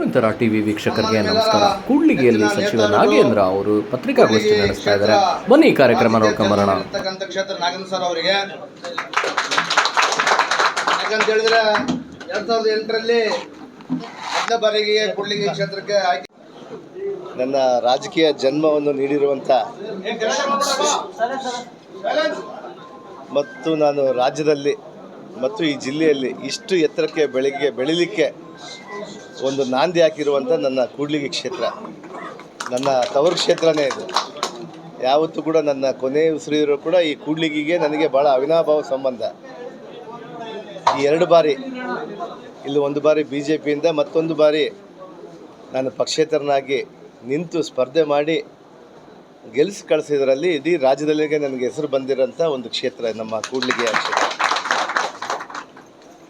ನಂತರ ಟಿವಿ ವೀಕ್ಷಕರಿಗೆ ನಮಸ್ಕಾರ. ಕೂಡ್ಲಿಗೆಯಲ್ಲಿ ಸಚಿವ ನಾಗೇಂದ್ರ ಅವರು ಪತ್ರಿಕಾಗೋಷ್ಠಿ ನಡೆಸ್ತಾ ಇದ್ದಾರೆ. ಬನ್ನಿ ಈ ಕಾರ್ಯಕ್ರಮ ನೋಡ್ಕೊಂಬರೋಣ ಕ್ಷೇತ್ರ ನಾಗೇಂದ್ರ ಸರ್ ಅವರಿಗೆ. ಯಾಕಂತ ಹೇಳಿದ್ರೆ ಎರಡ್ ಸಾವಿರದ ಎಂಟರಲ್ಲಿ ಮೊದಲ ಬಾರಿಗೆ ಕೂಡ್ಲಿಗಿ ಕ್ಷೇತ್ರಕ್ಕೆ ಆಯ್ಕೆ ನನ್ನ ರಾಜಕೀಯ ಜನ್ಮವನ್ನು ನೀಡಿರುವಂಥ ಮತ್ತು ನಾನು ರಾಜ್ಯದಲ್ಲಿ ಮತ್ತು ಈ ಜಿಲ್ಲೆಯಲ್ಲಿ ಇಷ್ಟು ಎತ್ತರಕ್ಕೆ ಬೆಳಗ್ಗೆ ಬೆಳಿಲಿಕ್ಕೆ ಒಂದು ನಾಂದಿ ಹಾಕಿರುವಂಥ ನನ್ನ ಕೂಡ್ಲಿಗಿ ಕ್ಷೇತ್ರ. ನನ್ನ ತವರು ಕ್ಷೇತ್ರನೇ ಇದು. ಯಾವತ್ತೂ ಕೂಡ ನನ್ನ ಕೊನೆ ಉಸಿರಿರೋ ಕೂಡ ಈ ಕೂಡ್ಲಿಗಿಗೆ ನನಗೆ ಭಾಳ ಅವಿನಾಭಾವ ಸಂಬಂಧ. ಈ ಎರಡು ಬಾರಿ, ಇಲ್ಲಿ ಒಂದು ಬಾರಿ ಬಿ ಜೆ ಪಿಯಿಂದ ಮತ್ತೊಂದು ಬಾರಿ ನಾನು ಪಕ್ಷೇತರನಾಗಿ ನಿಂತು ಸ್ಪರ್ಧೆ ಮಾಡಿ ಗೆಲ್ಲಿಸಿ ಕಳಿಸಿದ್ರಲ್ಲಿ ಇಡೀ ರಾಜ್ಯದಲ್ಲಿಗೆ ನನಗೆ ಹೆಸರು ಬಂದಿರೋಂಥ ಒಂದು ಕ್ಷೇತ್ರ ನಮ್ಮ ಕೂಡ್ಲಿಗಿ ಕ್ಷೇತ್ರ.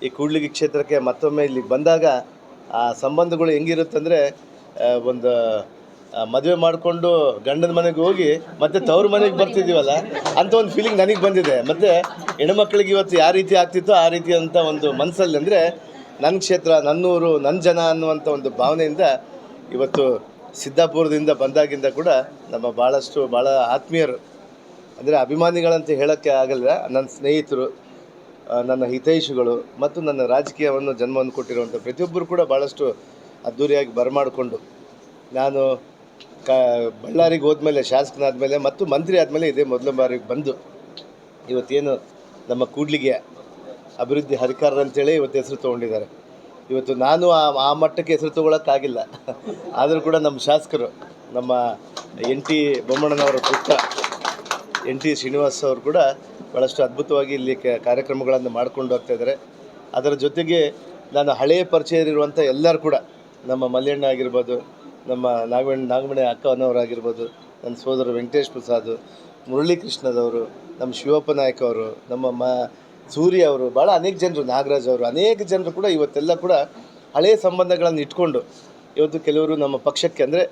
ಈ ಕೂಡ್ಲಿಗಿ ಕ್ಷೇತ್ರಕ್ಕೆ ಮತ್ತೊಮ್ಮೆ ಇಲ್ಲಿ ಬಂದಾಗ ಆ ಸಂಬಂಧಗಳು ಹೆಂಗಿರುತ್ತಂದರೆ ಒಂದು ಮದುವೆ ಮಾಡಿಕೊಂಡು ಗಂಡನ ಮನೆಗೆ ಹೋಗಿ ಮತ್ತೆ ತವ್ರ ಮನೆಗೆ ಬರ್ತಿದ್ದೀವಲ್ಲ ಅಂತ ಒಂದು ಫೀಲಿಂಗ್ ನನಗೆ ಬಂದಿದೆ. ಮತ್ತು ಹೆಣ್ಮಕ್ಳಿಗೆ ಇವತ್ತು ಯಾವ ರೀತಿ ಆಗ್ತಿತ್ತೋ ಆ ರೀತಿ ಅಂತ ಒಂದು ಮನಸ್ಸಲ್ಲಿ ಅಂದರೆ ನನ್ನ ಕ್ಷೇತ್ರ, ನನ್ನೂರು ನನ್ನ ಜನ ಅನ್ನುವಂಥ ಒಂದು ಭಾವನೆಯಿಂದ ಇವತ್ತು ಸಿದ್ದಾಪುರದಿಂದ ಬಂದಾಗಿಂದ ಕೂಡ ನಮ್ಮ ಭಾಳಷ್ಟು ಭಾಳ ಆತ್ಮೀಯರು, ಅಂದರೆ ಅಭಿಮಾನಿಗಳಂತ ಹೇಳೋಕ್ಕೆ ಆಗಲ್ಲ ನನ್ನ ಸ್ನೇಹಿತರು ನನ್ನ ಹಿತೈಷಿಗಳು ಮತ್ತು ನನ್ನ ರಾಜಕೀಯವನ್ನು ಜನ್ಮವನ್ನು ಕೊಟ್ಟಿರುವಂಥ ಪ್ರತಿಯೊಬ್ಬರು ಕೂಡ ಭಾಳಷ್ಟು ಅದ್ಧೂರಿಯಾಗಿ ಬರಮಾಡಿಕೊಂಡು ನಾನು ಕ, ಬಳ್ಳಾರಿಗೆ ಹೋದ್ಮೇಲೆ, ಶಾಸಕನಾದಮೇಲೆ ಮತ್ತು ಮಂತ್ರಿ ಆದಮೇಲೆ ಇದೇ ಮೊದಲ ಬಾರಿಗೆ ಬಂದು ಇವತ್ತೇನು ನಮ್ಮ ಕೂಡ್ಲಿಗೆ ಅಭಿವೃದ್ಧಿ ಅಧಿಕಾರರು ಅಂತೇಳಿ ಇವತ್ತು ಹೆಸರು ತೊಗೊಂಡಿದ್ದಾರೆ. ಇವತ್ತು ನಾನು ಆ ಆ ಮಟ್ಟಕ್ಕೆ ಹೆಸರು ತೊಗೊಳಕ್ಕಾಗಿಲ್ಲ. ಆದರೂ ಕೂಡ ನಮ್ಮ ಶಾಸಕರು, ನಮ್ಮ ಎನ್ ಟಿ ಬೊಮ್ಮಣ್ಣನವರ ಪುತ್ರ ಎನ್ ಟಿ ಶ್ರೀನಿವಾಸ್ ಅವರು ಕೂಡ ಭಾಳಷ್ಟು ಅದ್ಭುತವಾಗಿ ಇಲ್ಲಿ ಕಾರ್ಯಕ್ರಮಗಳನ್ನು ಮಾಡ್ಕೊಂಡು ಹೋಗ್ತಾ ಇದ್ದಾರೆ. ಅದರ ಜೊತೆಗೆ ನಾನು ಹಳೆಯ ಪರಿಚಯ ಇರುವಂಥ ಎಲ್ಲರೂ ಕೂಡ, ನಮ್ಮ ಮಲ್ಯಣ್ಣ ಆಗಿರ್ಬೋದು, ನಮ್ಮ ನಾಗಮಣಿ ಅಕ್ಕ ಅಕ್ಕನವರಾಗಿರ್ಬೋದು, ನನ್ನ ಸೋದರ ವೆಂಕಟೇಶ್ ಪ್ರಸಾದ್ ಮುರಳಿ ಕೃಷ್ಣದವರು ನಮ್ಮ ಶಿವಪ್ಪ ನಾಯಕ್ ಅವರು, ನಮ್ಮ ಮ ಸೂರ್ಯ ಅವರು ಭಾಳ ಅನೇಕ ಜನರು, ನಾಗರಾಜ್ ಅವರು, ಅನೇಕ ಜನರು ಕೂಡ ಇವತ್ತೆಲ್ಲ ಕೂಡ ಹಳೆಯ ಸಂಬಂಧಗಳನ್ನು ಇಟ್ಕೊಂಡು, ಇವತ್ತು ಕೆಲವರು ನಮ್ಮ ಪಕ್ಷಕ್ಕೆ ಅಂದರೆ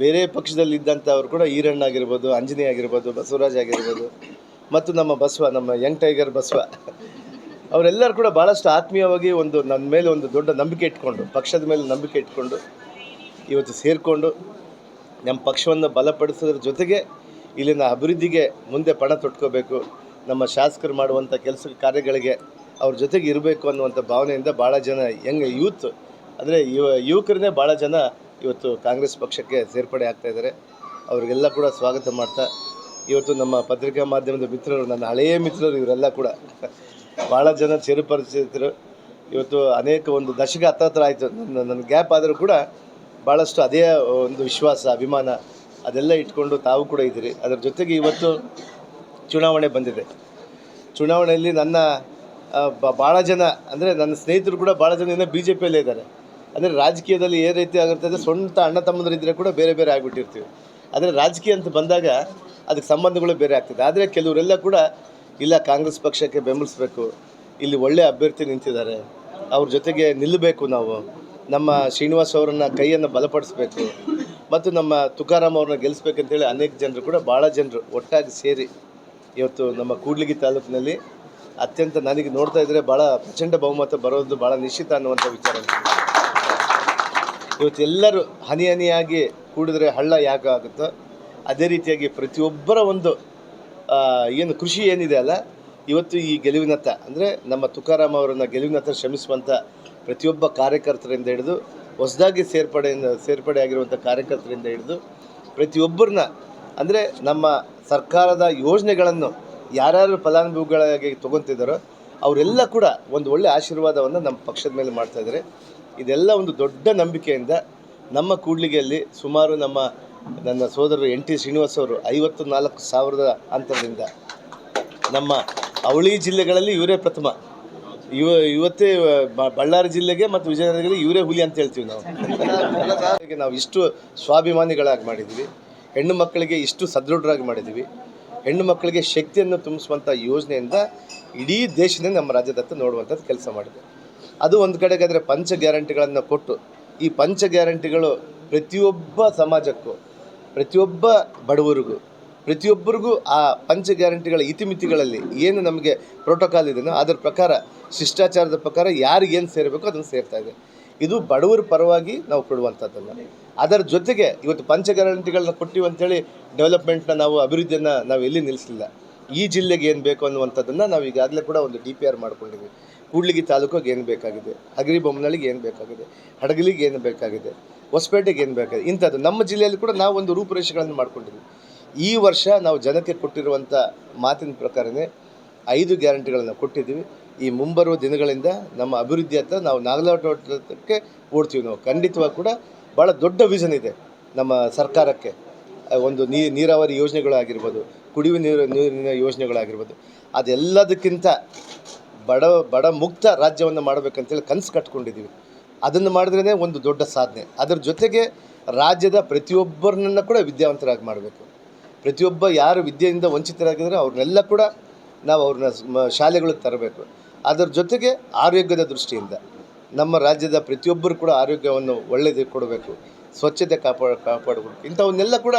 ಬೇರೆ ಪಕ್ಷದಲ್ಲಿ ಇದ್ದಂಥವ್ರು ಕೂಡ ಈರಣ್ಣ ಆಗಿರ್ಬೋದು ಅಂಜನೇಯ ಆಗಿರ್ಬೋದು, ಬಸವರಾಜ್ ಆಗಿರ್ಬೋದು, ಮತ್ತು ನಮ್ಮ ಬಸವ, ನಮ್ಮ ಯಂಗ್ ಟೈಗರ್ ಬಸವ. ಅವರೆಲ್ಲರೂ ಕೂಡ ಭಾಳಷ್ಟು ಆತ್ಮೀಯವಾಗಿ ಒಂದು ನನ್ನ ಮೇಲೆ ಒಂದು ದೊಡ್ಡ ನಂಬಿಕೆ ಇಟ್ಕೊಂಡು, ಪಕ್ಷದ ಮೇಲೆ ನಂಬಿಕೆ ಇಟ್ಕೊಂಡು ಇವತ್ತು ಸೇರಿಕೊಂಡು ನಮ್ಮ ಪಕ್ಷವನ್ನು ಬಲಪಡಿಸೋದ್ರ ಜೊತೆಗೆ ಇಲ್ಲಿನ ಅಭಿವೃದ್ಧಿಗೆ ಮುಂದೆ ಪಣ ತೊಟ್ಕೋಬೇಕು, ನಮ್ಮ ಶಾಸಕರು ಮಾಡುವಂಥ ಕೆಲಸ ಕಾರ್ಯಗಳಿಗೆ ಅವ್ರ ಜೊತೆಗೆ ಇರಬೇಕು ಅನ್ನುವಂಥ ಭಾವನೆಯಿಂದ ಭಾಳ ಜನ ಯಂಗ್ ಯೂತ್ ಅಂದರೆ ಯುವ ಯುವಕರನ್ನೇ ಭಾಳ ಜನ ಇವತ್ತು ಕಾಂಗ್ರೆಸ್ ಪಕ್ಷಕ್ಕೆ ಸೇರ್ಪಡೆ ಆಗ್ತಾ ಇದ್ದಾರೆ. ಅವರಿಗೆಲ್ಲ ಕೂಡ ಸ್ವಾಗತ ಮಾಡ್ತಾ, ಇವತ್ತು ನಮ್ಮ ಪತ್ರಿಕಾ ಮಾಧ್ಯಮದ ಮಿತ್ರರು, ನನ್ನ ಹಳೆಯ ಮಿತ್ರರು, ಇವರೆಲ್ಲ ಕೂಡ. ಭಾಳ ಜನ ಚಿರಪರಿಚಿತರು ಇವತ್ತು ಅನೇಕ ಒಂದು ದಶಕ ಹತ್ತತ್ರ ಆಯಿತು. ನನ್ನ ನನ್ನ ಗ್ಯಾಪ್ ಆದರೂ ಕೂಡ ಭಾಳಷ್ಟು ಅದೇ ಒಂದು ವಿಶ್ವಾಸ, ಅಭಿಮಾನ, ಅದೆಲ್ಲ ಇಟ್ಕೊಂಡು ತಾವು ಕೂಡ ಇದ್ದೀರಿ. ಅದರ ಜೊತೆಗೆ ಇವತ್ತು ಚುನಾವಣೆ ಬಂದಿದೆ. ಚುನಾವಣೆಯಲ್ಲಿ ನನ್ನ ಭಾಳ ಜನ, ಅಂದರೆ ನನ್ನ ಸ್ನೇಹಿತರು ಕೂಡ ಭಾಳ ಜನ ಇನ್ನೂ ಬಿ ಜೆ ಪಿಯಲ್ಲೇ ಇದ್ದಾರೆ. ಅಂದರೆ ರಾಜಕೀಯದಲ್ಲಿ ಏನು ರೀತಿ ಆಗಿರ್ತದೆ ಸ್ವಂತ ಅಣ್ಣ ತಮ್ಮಂದರಿದ್ದರೆ ಕೂಡ ಬೇರೆ ಬೇರೆ ಆಗಿಬಿಟ್ಟಿರ್ತೀವಿ. ಆದರೆ ರಾಜಕೀಯ ಅಂತ ಬಂದಾಗ ಅದಕ್ಕೆ ಸಂಬಂಧಗಳು ಬೇರೆ ಆಗ್ತದೆ. ಆದರೆ ಕೆಲವರೆಲ್ಲ ಕೂಡ ಇಲ್ಲ, ಕಾಂಗ್ರೆಸ್ ಪಕ್ಷಕ್ಕೆ ಬೆಂಬಲಿಸಬೇಕು. ಇಲ್ಲಿ ಒಳ್ಳೆ ಅಭ್ಯರ್ಥಿ ನಿಂತಿದ್ದಾರೆ. ಅವ್ರ ಜೊತೆಗೆ ನಿಲ್ಲಬೇಕು ನಾವು. ನಮ್ಮ ಶ್ರೀನಿವಾಸ್ ಅವರನ್ನ ಕೈಯನ್ನು ಬಲಪಡಿಸಬೇಕು. ಮತ್ತು ನಮ್ಮ ತುಕಾರಾಮ್ ಅವ್ರನ್ನ ಗೆಲ್ಲಿಸ್ಬೇಕಂತೇಳಿ ಅನೇಕ ಜನರು ಕೂಡ ಭಾಳ ಜನರು ಒಟ್ಟಾಗಿ ಸೇರಿ ಇವತ್ತು ನಮ್ಮ ಕೂಡ್ಲಿಗಿ ತಾಲೂಕಿನಲ್ಲಿ ಅತ್ಯಂತ ನನಗೆ ನೋಡ್ತಾ ಇದ್ದರೆ ಭಾಳ ಪ್ರಚಂಡ ಬಹುಮತ ಬರೋದು ಭಾಳ ನಿಶ್ಚಿತ ಅನ್ನುವಂಥ ವಿಚಾರ. ಇವತ್ತು ಎಲ್ಲರೂ ಹನಿ ಹನಿಯಾಗಿ ಕೂಡಿದ್ರೆ ಹಳ್ಳ ಯಾಕೆ ಆಗುತ್ತೋ ಅದೇ ರೀತಿಯಾಗಿ ಪ್ರತಿಯೊಬ್ಬರ ಒಂದು ಏನು ಕೃಷಿ ಏನಿದೆ ಅಲ್ಲ, ಇವತ್ತು ಈ ಗೆಲುವಿನತ್ತ, ಅಂದರೆ ನಮ್ಮ ತುಕಾರಾಮ್ ಅವರನ್ನ ಗೆಲುವಿನತ್ತ ಶ್ರಮಿಸುವಂಥ ಪ್ರತಿಯೊಬ್ಬ ಕಾರ್ಯಕರ್ತರಿಂದ ಹಿಡಿದು, ಹೊಸದಾಗಿ ಸೇರ್ಪಡೆಯಿಂದ, ಸೇರ್ಪಡೆ ಆಗಿರುವಂಥ ಕಾರ್ಯಕರ್ತರಿಂದ ಹಿಡಿದು, ಪ್ರತಿಯೊಬ್ಬರನ್ನ, ಅಂದರೆ ನಮ್ಮ ಸರ್ಕಾರದ ಯೋಜನೆಗಳನ್ನು ಯಾರ್ಯಾರು ಫಲಾನುಭವಿಗಳಾಗಿ ತೊಗೊತಿದ್ದಾರೋ, ಅವರೆಲ್ಲ ಕೂಡ ಒಂದು ಒಳ್ಳೆಯ ಆಶೀರ್ವಾದವನ್ನು ನಮ್ಮ ಪಕ್ಷದ ಮೇಲೆ ಮಾಡ್ತಾ ಇದ್ದಾರೆ. ಇದೆಲ್ಲ ಒಂದು ದೊಡ್ಡ ನಂಬಿಕೆಯಿಂದ ನಮ್ಮ ಕೂಡ್ಲಿಗೆಯಲ್ಲಿ ಸುಮಾರು ನಮ್ಮ ನನ್ನ ಸೋದರರು ಎನ್ ಟಿ ಶ್ರೀನಿವಾಸ್ ಅವರು ಐವತ್ತು ನಾಲ್ಕು ಸಾವಿರದ ಅಂತರದಿಂದ ನಮ್ಮ ಅವಳಿ ಜಿಲ್ಲೆಗಳಲ್ಲಿ ಇವರೇ ಪ್ರಥಮ. ಇವ, ಇವತ್ತೇ ಬಳ್ಳಾರಿ ಜಿಲ್ಲೆಗೆ ಮತ್ತು ವಿಜಯನಗರದಲ್ಲಿ ಇವರೇ ಹುಲಿ ಅಂತ ಹೇಳ್ತೀವಿ ನಾವು. ನಾವು ಇಷ್ಟು ಸ್ವಾಭಿಮಾನಿಗಳಾಗಿ ಮಾಡಿದ್ವಿ ಹೆಣ್ಣು ಮಕ್ಕಳಿಗೆ ಇಷ್ಟು ಸದೃಢರಾಗಿ ಮಾಡಿದ್ವಿ ಹೆಣ್ಣು ಮಕ್ಕಳಿಗೆ ಶಕ್ತಿಯನ್ನು ತುಂಬಿಸುವಂಥ ಯೋಜನೆಯಿಂದ ಇಡೀ ದೇಶನೇ ನಮ್ಮ ರಾಜ್ಯದತ್ತ ನೋಡುವಂಥದ್ದು ಕೆಲಸ ಮಾಡಿದೆ. ಅದು ಒಂದು ಕಡೆಗಾದರೆ ಪಂಚ ಗ್ಯಾರಂಟಿಗಳನ್ನು ಕೊಟ್ಟು, ಈ ಪಂಚ ಗ್ಯಾರಂಟಿಗಳು ಪ್ರತಿಯೊಬ್ಬ ಸಮಾಜಕ್ಕೂ, ಪ್ರತಿಯೊಬ್ಬ ಬಡವರಿಗೂ, ಪ್ರತಿಯೊಬ್ಬರಿಗೂ ಆ ಪಂಚ ಗ್ಯಾರಂಟಿಗಳ ಇತಿಮಿತಿಗಳಲ್ಲಿ ಏನು ನಮಗೆ ಪ್ರೋಟೋಕಾಲ್ ಇದೆಯೋ ಅದರ ಪ್ರಕಾರ, ಶಿಷ್ಟಾಚಾರದ ಪ್ರಕಾರ ಯಾರಿಗೇನು ಸೇರಬೇಕು ಅದನ್ನು ಸೇರ್ತಾ ಇದೆ. ಇದು ಬಡವರ ಪರವಾಗಿ ನಾವು ಕೊಡುವಂಥದ್ದನ್ನು. ಅದರ ಜೊತೆಗೆ ಇವತ್ತು ಪಂಚ ಗ್ಯಾರಂಟಿಗಳನ್ನ ಕೊಟ್ಟಿವಿ ಅಂತೇಳಿ ಡೆವಲಪ್ಮೆಂಟ್ನ ನಾವು ಅಭಿವೃದ್ಧಿಯನ್ನು ನಾವು ಎಲ್ಲಿ ನಿಲ್ಲಿಸಲಿಲ್ಲ ಈ ಜಿಲ್ಲೆಗೆ ಏನು ಬೇಕು ಅನ್ನುವಂಥದ್ದನ್ನು ನಾವು ಈಗಾಗಲೇ ಕೂಡ ಒಂದು ಡಿ ಪಿ ಆರ್ ಮಾಡ್ಕೊಂಡಿದ್ದೀವಿ ಕೂಡ್ಲಿಗಿ ತಾಲೂಕಿಗೆ ಏನು ಬೇಕಾಗಿದೆ? ಹಗರಿ ಬೊಮ್ಮನಳ್ಳಿಗೆ ಏನು ಬೇಕಾಗಿದೆ? ಹಡಗಲಿಗೆ ಏನು ಬೇಕಾಗಿದೆ? ಹೊಸಪೇಟೆಗೆ ಏನು ಬೇಕಾಗಿದೆ? ಇಂಥದ್ದು. ನಮ್ಮ ಜಿಲ್ಲೆಯಲ್ಲಿ ಕೂಡ ನಾವು ಒಂದು ರೂಪುರೇಷೆಗಳನ್ನು ಮಾಡ್ಕೊಂಡಿದ್ವಿ. ಈ ವರ್ಷ ನಾವು ಜನಕ್ಕೆ ಕೊಟ್ಟಿರುವಂಥ ಮಾತಿನ ಪ್ರಕಾರನೇ ಐದು ಗ್ಯಾರಂಟಿಗಳನ್ನು ಕೊಟ್ಟಿದ್ದೀವಿ. ಈ ಮುಂಬರುವ ದಿನಗಳಿಂದ ನಮ್ಮ ಅಭಿವೃದ್ಧಿ ಹತ್ರ ನಾವು ನಾಗಲಾಟಕ್ಕೆ ಓಡ್ತೀವಿ ನಾವು. ಖಂಡಿತವಾಗಿ ಕೂಡ ಭಾಳ ದೊಡ್ಡ ವಿಷನ್ ಇದೆ ನಮ್ಮ ಸರ್ಕಾರಕ್ಕೆ. ಒಂದು ನೀರಾವರಿ ಯೋಜನೆಗಳಾಗಿರ್ಬೋದು ಕುಡಿಯುವ ನೀರು, ನೀರಿನ ಯೋಜನೆಗಳಾಗಿರ್ಬೋದು. ಅದೆಲ್ಲದಕ್ಕಿಂತ ಬಡ ಬಡ ಮುಕ್ತ ರಾಜ್ಯವನ್ನು ಮಾಡಬೇಕಂತೇಳಿ ಕನಸು ಕಟ್ಕೊಂಡಿದ್ದೀವಿ. ಅದನ್ನು ಮಾಡಿದ್ರೇ ಒಂದು ದೊಡ್ಡ ಸಾಧನೆ. ಅದರ ಜೊತೆಗೆ ರಾಜ್ಯದ ಪ್ರತಿಯೊಬ್ಬರನ್ನ ಕೂಡ ವಿದ್ಯಾವಂತರಾಗಿ ಮಾಡಬೇಕು. ಪ್ರತಿಯೊಬ್ಬ ಯಾರು ವಿದ್ಯೆಯಿಂದ ವಂಚಿತರಾಗಿದ್ದಾರೆ ಅವ್ರನ್ನೆಲ್ಲ ಕೂಡ ನಾವು ಅವ್ರನ್ನ ಶಾಲೆಗಳಿಗೆ ತರಬೇಕು. ಅದರ ಜೊತೆಗೆ ಆರೋಗ್ಯದ ದೃಷ್ಟಿಯಿಂದ ನಮ್ಮ ರಾಜ್ಯದ ಪ್ರತಿಯೊಬ್ಬರು ಕೂಡ ಆರೋಗ್ಯವನ್ನು ಒಳ್ಳೆಯದು ಕೊಡಬೇಕು. ಸ್ವಚ್ಛತೆ ಕಾಪಾಡ ಕಾಪಾಡಬೇಕು ಇಂಥವನ್ನೆಲ್ಲ ಕೂಡ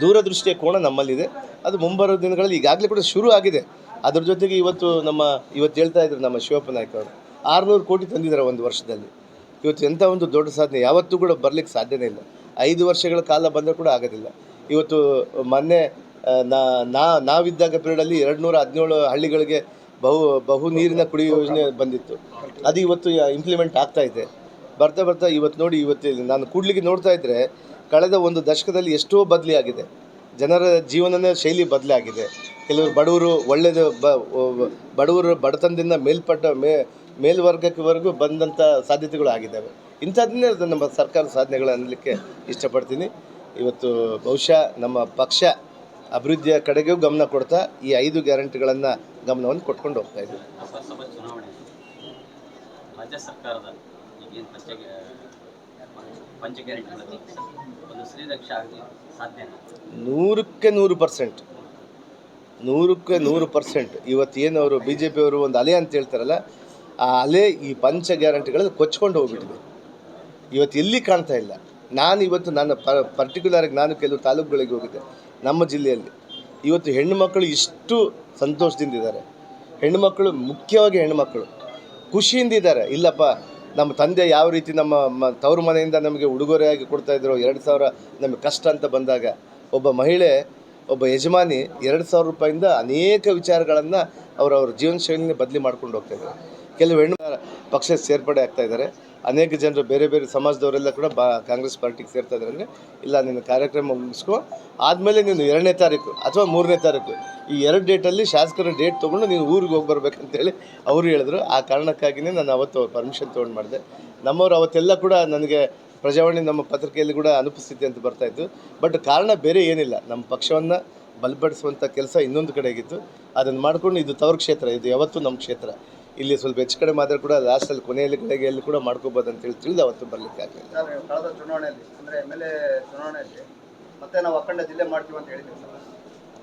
ದೂರದೃಷ್ಟಿಯ ಕೋಣ ನಮ್ಮಲ್ಲಿದೆ. ಅದು ಮುಂಬರೋ ದಿನಗಳಲ್ಲಿ ಈಗಾಗಲೇ ಕೂಡ ಶುರು ಆಗಿದೆ. ಅದ್ರ ಜೊತೆಗೆ ಇವತ್ತು ನಮ್ಮ, ಇವತ್ತು ಹೇಳ್ತಾ ಇದ್ರು ನಮ್ಮ ಶಿವಪ್ಪ ನಾಯ್ಕ ಅವರು. ಆರುನೂರು ಕೋಟಿ ತಂದಿದ್ದಾರೆ ಒಂದು ವರ್ಷದಲ್ಲಿ. ಇವತ್ತು ಎಂಥ ಒಂದು ದೊಡ್ಡ ಸಾಧನೆ. ಯಾವತ್ತೂ ಕೂಡ ಬರಲಿಕ್ಕೆ ಸಾಧ್ಯನೇ ಇಲ್ಲ. ಐದು ವರ್ಷಗಳ ಕಾಲ ಬಂದರೂ ಕೂಡ ಆಗೋದಿಲ್ಲ. ಇವತ್ತು ಮೊನ್ನೆ ನಾ, ನಾ- ನಾವಿದ್ದಾಗ ಪೀರಿಯಡಲ್ಲಿ ಎರಡು ನೂರ ಹದಿನೇಳು ಹಳ್ಳಿಗಳಿಗೆ ಬಹು ಬಹು ನೀರಿನ ಕುಡಿಯುವ ಯೋಜನೆ ಬಂದಿತ್ತು. ಅದು ಇವತ್ತು ಇಂಪ್ಲಿಮೆಂಟ್ ಆಗ್ತಾ ಇದೆ. ಬರ್ತಾ ಬರ್ತಾ ಇವತ್ತು ನೋಡಿ, ಇವತ್ತು ನಾನು ಕೂಡ್ಲಿಗೆ ನೋಡ್ತಾ ಇದ್ದರೆ ಕಳೆದ ಒಂದು ದಶಕದಲ್ಲಿ ಎಷ್ಟೋ ಬದಲಿಯಾಗಿದೆ. ಜನರ ಜೀವನನೇ ಶೈಲಿ ಬದಲಾಗಿದೆ. ಕೆಲವರು ಬಡವರು ಒಳ್ಳೆಯದು ಬ ಬಡವರು ಬಡತನದಿಂದ ಮೇಲ್ಪಟ್ಟ ಮೇ, ಮೇಲ್ವರ್ಗಕ್ಕೆವರೆಗೂ ಬಂದಂಥ ಸಾಧ್ಯತೆಗಳು ಆಗಿದ್ದಾವೆ. ಇಂಥದ್ದನ್ನೇ ನಮ್ಮ ಸರ್ಕಾರ ಸಾಧನೆಗಳು ಅನ್ನಲಿಕ್ಕೆ ಇಷ್ಟಪಡ್ತೀನಿ. ಇವತ್ತು ಬಹುಶಃ ನಮ್ಮ ಪಕ್ಷ ಅಭಿವೃದ್ಧಿಯ ಕಡೆಗೂ ಗಮನ ಕೊಡ್ತಾ, ಈ ಐದು ಗ್ಯಾರಂಟಿಗಳನ್ನು ಗಮನವನ್ನು ಕೊಟ್ಕೊಂಡು ಹೋಗ್ತಾ ಇದ್ದೀವಿ. ರಾಜ್ಯ ಸರ್ಕಾರದ ನೂರಕ್ಕೆ ನೂರು ಪರ್ಸೆಂಟ್. ನೂರಕ್ಕೆ ನೂರು ಪರ್ಸೆಂಟ್. ಇವತ್ತೇನು ಅವರು ಬಿ ಜೆ ಪಿಯವರು ಒಂದು ಅಲೆ ಅಂತ ಹೇಳ್ತಾರಲ್ಲ, ಆ ಅಲೆ ಈ ಪಂಚ ಗ್ಯಾರಂಟಿಗಳಲ್ಲಿ ಕೊಚ್ಕೊಂಡು ಹೋಗ್ಬಿಟ್ಟಿದೆ. ಇವತ್ತು ಎಲ್ಲಿ ಕಾಣ್ತಾ ಇಲ್ಲ. ನಾನು ಇವತ್ತು ನನ್ನ ಪ ಪರ್ಟಿಕ್ಯುಲರಾಗಿ ನಾನು ಕೆಲವು ತಾಲೂಕುಗಳಿಗೆ ಹೋಗಿದ್ದೆ, ನಮ್ಮ ಜಿಲ್ಲೆಯಲ್ಲಿ. ಇವತ್ತು ಹೆಣ್ಣು ಮಕ್ಕಳು ಇಷ್ಟು ಸಂತೋಷದಿಂದಿದ್ದಾರೆ ಇದ್ದಾರೆ. ಹೆಣ್ಣುಮಕ್ಕಳು ಮುಖ್ಯವಾಗಿ ಹೆಣ್ಣುಮಕ್ಕಳು ಖುಷಿಯಿಂದ ಇದ್ದಾರೆ. ಇಲ್ಲಪ್ಪ ನಮ್ಮ ತಂದೆ ಯಾವ ರೀತಿ ನಮ್ಮ ಮ, ತವರು ಮನೆಯಿಂದ ನಮಗೆ ಉಡುಗೊರೆಯಾಗಿ ಕೊಡ್ತಾ ಇದ್ರು ಎರಡು ಸಾವಿರ ನಮಗೆ ಕಷ್ಟ ಅಂತ ಬಂದಾಗ ಒಬ್ಬ ಮಹಿಳೆ, ಒಬ್ಬ ಯಜಮಾನಿ ಎರಡು ಸಾವಿರ ರೂಪಾಯಿಂದ ಅನೇಕ ವಿಚಾರಗಳನ್ನು ಅವರವ್ರ ಜೀವನ ಶೈಲಿನೇ ಬದಲಿ ಮಾಡ್ಕೊಂಡು ಹೋಗ್ತಾ ಇದ್ದಾರೆ. ಕೆಲವು ಹೆಣ್ಣು ಪಕ್ಷ ಸೇರ್ಪಡೆ ಆಗ್ತಾ ಇದ್ದಾರೆ. ಅನೇಕ ಜನರು ಬೇರೆ ಬೇರೆ ಸಮಾಜದವರೆಲ್ಲ ಕೂಡ ಬಾ, ಕಾಂಗ್ರೆಸ್ ಪಾರ್ಟಿಗೆ ಸೇರ್ತಾ ಇದ್ದಾರೆ ಅಂದರೆ, ಇಲ್ಲ, ನಿನ್ನ ಕಾರ್ಯಕ್ರಮ ಮುಗಿಸ್ಕೊ. ಆದಮೇಲೆ ನೀನು ಎರಡನೇ ತಾರೀಕು ಅಥವಾ ಮೂರನೇ ತಾರೀಕು ಈ ಎರಡು ಡೇಟಲ್ಲಿ ಶಾಸಕರ ಡೇಟ್ ತೊಗೊಂಡು ನೀನು ಊರಿಗೆ ಹೋಗಿ ಬರ್ಬೇಕಂತೇಳಿ ಅವರು ಹೇಳಿದ್ರು. ಆ ಕಾರಣಕ್ಕಾಗಿಯೇ ನಾನು ಅವತ್ತು ಅವ್ರ ಪರ್ಮಿಷನ್ ತೊಗೊಂಡು ಮಾಡಿದೆ. ನಮ್ಮವರು ಅವತ್ತೆಲ್ಲ ಕೂಡ ನನಗೆ ಪ್ರಜಾವಾಣಿ ನಮ್ಮ ಪತ್ರಿಕೆಯಲ್ಲಿ ಕೂಡ ಅನುಪಸ್ಥಿತಿ ಅಂತ ಬರ್ತಾಯಿತ್ತು ಬಟ್ ಕಾರಣ ಬೇರೆ ಏನಿಲ್ಲ. ನಮ್ಮ ಪಕ್ಷವನ್ನು ಬಲಪಡಿಸುವಂಥ ಕೆಲಸ ಇನ್ನೊಂದು ಕಡೆಗಿತ್ತು. ಅದನ್ನು ಮಾಡಿಕೊಂಡು ಇದು ತವರು ಕ್ಷೇತ್ರ. ಇದು ಯಾವತ್ತೂ ನಮ್ಮ ಕ್ಷೇತ್ರ. ಇಲ್ಲಿ ಸ್ವಲ್ಪ ಹೆಚ್ಚು ಕಡೆ ಮಾತ್ರ ಕೂಡ ಲಾಸ್ಟಲ್ಲಿ ಕೊನೆಯಲ್ಲಿ ಕಡೆಗೆಯಲ್ಲಿ ಕೂಡ ಮಾಡ್ಕೋಬೋದು ಅಂತೇಳಿ ತಿಳಿದು ಅವತ್ತು ಬರಲಿಕ್ಕೆ ಆಗಲಿಲ್ಲ. ಸರ್ ಕಳೆದ ಚುನಾವಣೆಯಲ್ಲಿ ಅಂದರೆ ಎಂ ಎಲ್ ಎ ಚುನಾವಣೆಯಲ್ಲಿ ಮತ್ತೆ ನಾವು ಅಖಂಡ ಜಿಲ್ಲೆ ಮಾಡ್ತೀವಿ ಅಂತ ಹೇಳಿದ್ದೀವಿ ಸರ್.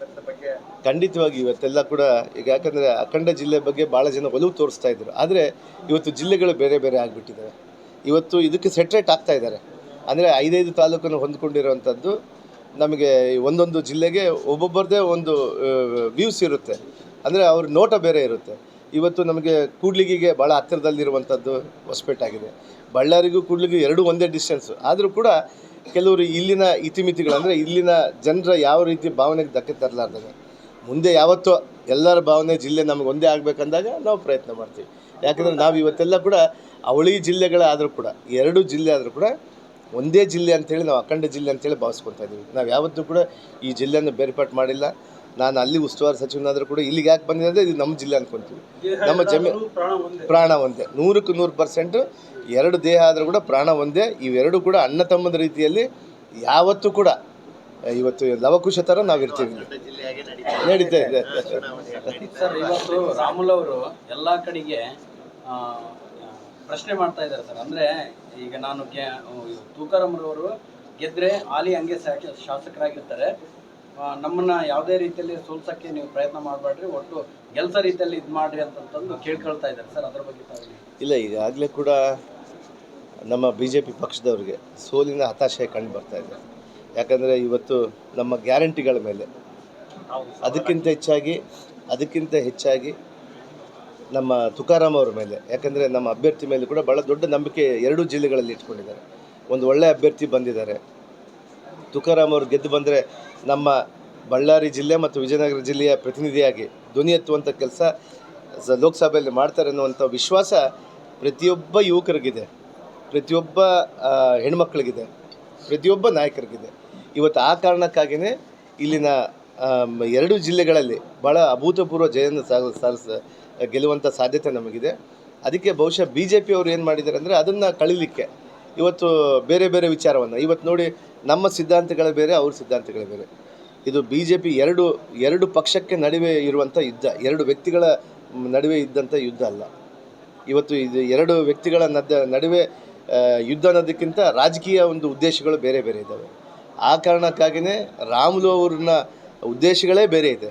ಅದರ ಬಗ್ಗೆ ಖಂಡಿತವಾಗಿ ಇವತ್ತೆಲ್ಲ ಕೂಡ ಈಗ ಯಾಕಂದರೆ ಅಖಂಡ ಜಿಲ್ಲೆ ಬಗ್ಗೆ ಭಾಳ ಜನ ಒಲವು ತೋರಿಸ್ತಾ ಇದ್ರು. ಆದರೆ ಇವತ್ತು ಜಿಲ್ಲೆಗಳು ಬೇರೆ ಬೇರೆ ಆಗಿಬಿಟ್ಟಿದ್ದಾರೆ ಇವತ್ತು ಇದಕ್ಕೆ ಸೆಟ್ರೇಟ್ ಆಗ್ತಾ ಇದ್ದಾರೆ. ಅಂದರೆ ಐದೈದು ತಾಲೂಕನ್ನು ಹೊಂದ್ಕೊಂಡಿರುವಂಥದ್ದು ನಮಗೆ ಒಂದೊಂದು ಜಿಲ್ಲೆಗೆ ಒಬ್ಬೊಬ್ಬರದೇ ಒಂದು ವ್ಯೂಸ್ ಇರುತ್ತೆ. ಅಂದರೆ ಅವ್ರ ನೋಟ ಬೇರೆ ಇರುತ್ತೆ. ಇವತ್ತು ನಮಗೆ ಕೂಡ್ಲಿಗಿಗೆ ಭಾಳ ಹತ್ತಿರದಲ್ಲಿರುವಂಥದ್ದು ಹೊಸಪೇಟಾಗಿದೆ ಬಳ್ಳಾರಿಗೂ ಕೂಡ್ಲಿಗೂ ಎರಡೂ ಒಂದೇ ಡಿಸ್ಟೆನ್ಸು ಆದರೂ ಕೂಡ ಕೆಲವರು ಇಲ್ಲಿನ ಇತಿಮಿತಿಗಳಂದರೆ ಇಲ್ಲಿನ ಜನರ ಯಾವ ರೀತಿ ಭಾವನೆಗೆ ಧಕ್ಕೆ ತರಲಾರ್ದಂಗೆ. ಮುಂದೆ ಯಾವತ್ತೋ ಎಲ್ಲರ ಭಾವನೆ ಜಿಲ್ಲೆ ನಮಗೆ ಒಂದೇ ಆಗಬೇಕಂದಾಗ ನಾವು ಪ್ರಯತ್ನ ಮಾಡ್ತೀವಿ. ಯಾಕಂದರೆ ನಾವು ಇವತ್ತೆಲ್ಲ ಕೂಡ ಅವಳಿ ಜಿಲ್ಲೆಗಳಾದರೂ ಕೂಡ, ಎರಡು ಜಿಲ್ಲೆ ಆದರೂ ಕೂಡ ಒಂದೇ ಜಿಲ್ಲೆ ಅಂತೇಳಿ ನಾವು ಅಖಂಡ ಜಿಲ್ಲೆ ಅಂತೇಳಿ ಭಾವಿಸ್ಕೊತಾ ಇದ್ದೀವಿ ನಾವು ಯಾವತ್ತೂ ಕೂಡ ಈ ಜಿಲ್ಲೆಯನ್ನು ಬೇರ್ಪಾಟ್ ಮಾಡಿಲ್ಲ. ನಾನು ಅಲ್ಲಿ ಉಸ್ತುವಾರಿ ಸಚಿವನಾದರೂ ಕೂಡ ಇಲ್ಲಿಗೆ ಯಾಕೆ ಬಂದಿದೆ ಅಂದರೆ ಇದು ನಮ್ಮ ಜಿಲ್ಲೆ ಅಂದ್ಕೊತೀವಿ ನಮ್ಮ ಜಮೀನು ಪ್ರಾಣ ಒಂದೇ. ನೂರಕ್ಕೆ ನೂರು ಪರ್ಸೆಂಟು ಎರಡು ದೇಹ ಆದರೂ ಕೂಡ ಪ್ರಾಣ ಒಂದೇ. ಇವೆರಡು ಕೂಡ ಅಣ್ಣ ತಮ್ಮದ ರೀತಿಯಲ್ಲಿ ಯಾವತ್ತೂ ಕೂಡ ಇವತ್ತು ಲವಕುಶ ಥರ ನಾವು ಇರ್ತೀವಿ ನಡೀತಾ ಇದೆ. ಸರ್ ಇವತ್ತು ರಾಮುಲ್ ಅವರು ಎಲ್ಲ ಕಡೆಗೆ ಪ್ರಶ್ನೆ ಮಾಡ್ತಾ ಇದ್ದಾರೆ ಸರ್. ಅಂದರೆ ಈಗ ನಾನು ತೂಕಾರಾಮರವರು ಗೆದ್ರೆ ಹಾಲಿ ಹಂಗೆ ಶಾಸಕರಾಗಿರ್ತಾರೆ. ನಮ್ಮನ್ನ ಯಾವುದೇ ರೀತಿಯಲ್ಲಿ ಸೋಲ್ಸಕ್ಕೆ ನೀವು ಪ್ರಯತ್ನ ಮಾಡಬೇಡ್ರಿ, ಒಟ್ಟು ಕೆಲಸ ರೀತಿಯಲ್ಲಿ ಇದು ಮಾಡ್ರಿ ಅಂತಂತಂದು ಕೇಳ್ಕೊಳ್ತಾ ಇದ್ದಾರೆ. ಸರ್, ಅದ್ರ ಬಗ್ಗೆ ಹೇಳಿ. ಇಲ್ಲ, ಈಗಾಗಲೇ ಕೂಡ ನಮ್ಮ ಬಿ ಜೆ ಪಿ ಪಕ್ಷದವ್ರಿಗೆ ಸೋಲಿನ ಹತಾಶೆ ಕಂಡು ಬರ್ತಾ ಇದೆ. ಯಾಕಂದರೆ ಇವತ್ತು ನಮ್ಮ ಗ್ಯಾರಂಟಿಗಳ ಮೇಲೆ ಅದಕ್ಕಿಂತ ಹೆಚ್ಚಾಗಿ ಅದಕ್ಕಿಂತ ಹೆಚ್ಚಾಗಿ ನಮ್ಮ ತುಕಾರಾಮ್ ಅವರ ಮೇಲೆ, ಯಾಕಂದರೆ ನಮ್ಮ ಅಭ್ಯರ್ಥಿ ಮೇಲೆ ಕೂಡ ಭಾಳ ದೊಡ್ಡ ನಂಬಿಕೆ ಎರಡೂ ಜಿಲ್ಲೆಗಳಲ್ಲಿ ಇಟ್ಕೊಂಡಿದ್ದಾರೆ. ಒಂದು ಒಳ್ಳೆಯ ಅಭ್ಯರ್ಥಿ ಬಂದಿದ್ದಾರೆ. ತುಕಾರಾಮ್ ಅವರು ಗೆದ್ದು ಬಂದರೆ ನಮ್ಮ ಬಳ್ಳಾರಿ ಜಿಲ್ಲೆ ಮತ್ತು ವಿಜಯನಗರ ಜಿಲ್ಲೆಯ ಪ್ರತಿನಿಧಿಯಾಗಿ ಧ್ವನಿ ಎತ್ತುವಂಥ ಕೆಲಸ ಲೋಕಸಭೆಯಲ್ಲಿ ಮಾಡ್ತಾರೆ ಅನ್ನುವಂಥ ವಿಶ್ವಾಸ ಪ್ರತಿಯೊಬ್ಬ ಯುವಕರಿಗಿದೆ. ಪ್ರತಿಯೊಬ್ಬ ಹೆಣ್ಮಕ್ಳಿಗಿದೆ. ಪ್ರತಿಯೊಬ್ಬ ನಾಯಕರಿಗಿದೆ. ಇವತ್ತು ಆ ಕಾರಣಕ್ಕಾಗಿಯೇ ಇಲ್ಲಿನ ಎರಡು ಜಿಲ್ಲೆಗಳಲ್ಲಿ ಭಾಳ ಅಭೂತಪೂರ್ವ ಜಯವನ್ನು ಸಾಧಿಸ ಗೆಲ್ಲುವಂಥ ಸಾಧ್ಯತೆ ನಮಗಿದೆ. ಅದಕ್ಕೆ ಬಹುಶಃ ಬಿ ಜೆ ಪಿಯವರು ಏನು ಮಾಡಿದ್ದಾರೆ ಅಂದರೆ ಅದನ್ನು ಕಳೀಲಿಕ್ಕೆ ಇವತ್ತು ಬೇರೆ ಬೇರೆ ವಿಚಾರವನ್ನು, ಇವತ್ತು ನೋಡಿ ನಮ್ಮ ಸಿದ್ಧಾಂತಗಳೇ ಬೇರೆ, ಅವ್ರ ಸಿದ್ಧಾಂತಗಳೇ ಬೇರೆ. ಇದು ಬಿ ಜೆ ಪಿ ಎರಡು ಎರಡು ಪಕ್ಷಕ್ಕೆ ನಡುವೆ ಇರುವಂಥ ಯುದ್ಧ, ಎರಡು ವ್ಯಕ್ತಿಗಳ ನಡುವೆ ಇದ್ದಂಥ ಯುದ್ಧ ಅಲ್ಲ. ಇವತ್ತು ಇದು ಎರಡು ವ್ಯಕ್ತಿಗಳ ನದ, ನಡುವೆ ಯುದ್ಧ ಅನ್ನೋದಕ್ಕಿಂತ ರಾಜಕೀಯ ಒಂದು ಉದ್ದೇಶಗಳು ಬೇರೆ ಬೇರೆ ಇದ್ದಾವೆ ಆ ಕಾರಣಕ್ಕಾಗಿಯೇ ರಾಮುಲು ಅವ್ರನ್ನ ಉದ್ದೇಶಗಳೇ ಬೇರೆ ಇದೆ.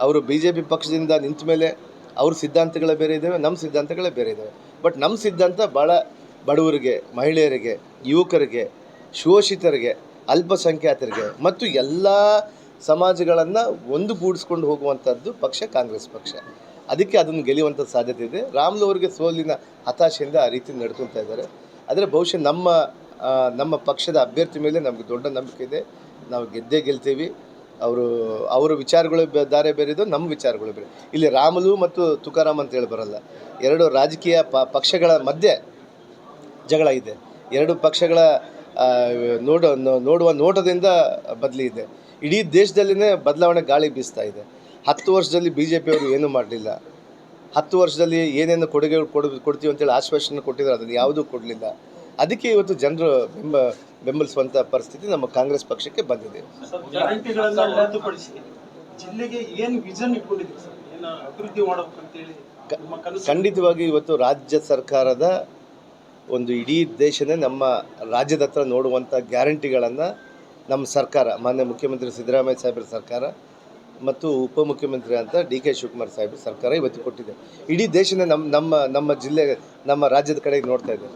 ಅವರು ಬಿ ಜೆ ಪಿ ಪಕ್ಷದಿಂದ ನಿಂತ ಮೇಲೆ ಅವ್ರ ಸಿದ್ಧಾಂತಗಳೇ ಬೇರೆ ಇದ್ದಾವೆ ನಮ್ಮ ಸಿದ್ಧಾಂತಗಳೇ ಬೇರೆ ಇದ್ದಾವೆ ಬಟ್ ನಮ್ಮ ಸಿದ್ಧಾಂತ ಭಾಳ ಬಡವರಿಗೆ, ಮಹಿಳೆಯರಿಗೆ, ಯುವಕರಿಗೆ ಶೋಷಿತರಿಗೆ, ಅಲ್ಪಸಂಖ್ಯಾತರಿಗೆ ಮತ್ತು ಎಲ್ಲ ಸಮಾಜಗಳನ್ನು ಒಂದುಗೂಡಿಸ್ಕೊಂಡು ಹೋಗುವಂಥದ್ದು ಪಕ್ಷ ಕಾಂಗ್ರೆಸ್ ಪಕ್ಷ. ಅದಕ್ಕೆ ಅದನ್ನು ಗೆಲ್ಲುವಂಥ ಸಾಧ್ಯತೆ ಇದೆ. ರಾಮ್ಲು ಅವರಿಗೆ ಸೋಲಿನ ಹತಾಶೆಯಿಂದ ಆ ರೀತಿ ನಡ್ಕೊತಾ ಇದ್ದಾರೆ. ಆದರೆ ಬಹುಶಃ ನಮ್ಮ ನಮ್ಮ ಪಕ್ಷದ ಅಭ್ಯರ್ಥಿ ಮೇಲೆ ನಮಗೆ ದೊಡ್ಡ ನಂಬಿಕೆ ಇದೆ. ನಾವು ಗೆದ್ದೇ ಗೆಲ್ತೀವಿ. ಅವರು, ಅವರ ವಿಚಾರಗಳು ದಾರೆ ಬೇರೆ ಇದು ನಮ್ಮ ವಿಚಾರಗಳು ಬೇರೆ. ಇಲ್ಲಿ ರಾಮಲು ಮತ್ತು ತುಕಾರಾಮ್ ಅಂತ ಹೇಳಿ ಬರಲ್ಲ. ಎರಡು ರಾಜಕೀಯ ಪಕ್ಷಗಳ ಮಧ್ಯೆ ಜಗಳ ಇದೆ. ಎರಡು ಪಕ್ಷಗಳ ನೋಡ ನೋಡುವ ನೋಟದಿಂದ ಬದಲಿ ಇದೆ. ಇಡೀ ದೇಶದಲ್ಲಿನೇ ಬದಲಾವಣೆ ಗಾಳಿ ಬೀಸ್ತಾ ಇದೆ. ಹತ್ತು ವರ್ಷದಲ್ಲಿ ಬಿ ಜೆ ಪಿಯವರು ಏನೂ ಮಾಡಲಿಲ್ಲ. ಹತ್ತು ವರ್ಷದಲ್ಲಿ ಏನೇನು ಕೊಡುಗೆ ಕೊಡ ಕೊಡ್ತೀವಿ ಅಂತೇಳಿ ಆಶ್ವಾಸನೆ ಕೊಟ್ಟಿದ್ದಾರೆ ಅದನ್ನು ಯಾವುದೂ ಕೊಡಲಿಲ್ಲ. ಅದಕ್ಕೆ ಇವತ್ತು ಜನರು ಬೆಂಬ ಬೆಂಬಲಿಸುವಂಥ ಪರಿಸ್ಥಿತಿ ನಮ್ಮ ಕಾಂಗ್ರೆಸ್ ಪಕ್ಷಕ್ಕೆ ಬಂದಿದೆ. ಗ್ಯಾರಂಟಿಗಳನ್ನ ಜಿಲ್ಲೆಗೆ ಏನು ವಿಷನ್ ಇಟ್ಕೊಂಡಿದ್ದೀರಿ ಸರ್? ಏನು ಅಭಿವೃದ್ಧಿ ಮಾಡ್ಬೇಕಂತೇಳಿ ನಿಮ್ಮ ಕನಸು? ಖಂಡಿತವಾಗಿ ಇವತ್ತು ರಾಜ್ಯ ಸರ್ಕಾರದ ಒಂದು ಇಡೀ ದೇಶನೇ ನಮ್ಮ ರಾಜ್ಯದ ಹತ್ರ ನೋಡುವಂಥ ಗ್ಯಾರಂಟಿಗಳನ್ನು ನಮ್ಮ ಸರ್ಕಾರ, ಮಾನ್ಯ ಮುಖ್ಯಮಂತ್ರಿ ಸಿದ್ದರಾಮಯ್ಯ ಸಾಹೇಬ್ರ ಸರ್ಕಾರ ಮತ್ತು ಉಪಮುಖ್ಯಮಂತ್ರಿ ಅಂತ ಡಿ ಕೆ ಶಿವಕುಮಾರ್ ಸಾಹೇಬ್ರ ಸರ್ಕಾರ ಇವತ್ತು ಕೊಟ್ಟಿದೆ. ಇಡೀ ದೇಶನೇ ನಮ್ಮ ನಮ್ಮ ನಮ್ಮ ಜಿಲ್ಲೆ, ನಮ್ಮ ರಾಜ್ಯದ ಕಡೆಗೆ ನೋಡ್ತಾ ಇದೆ.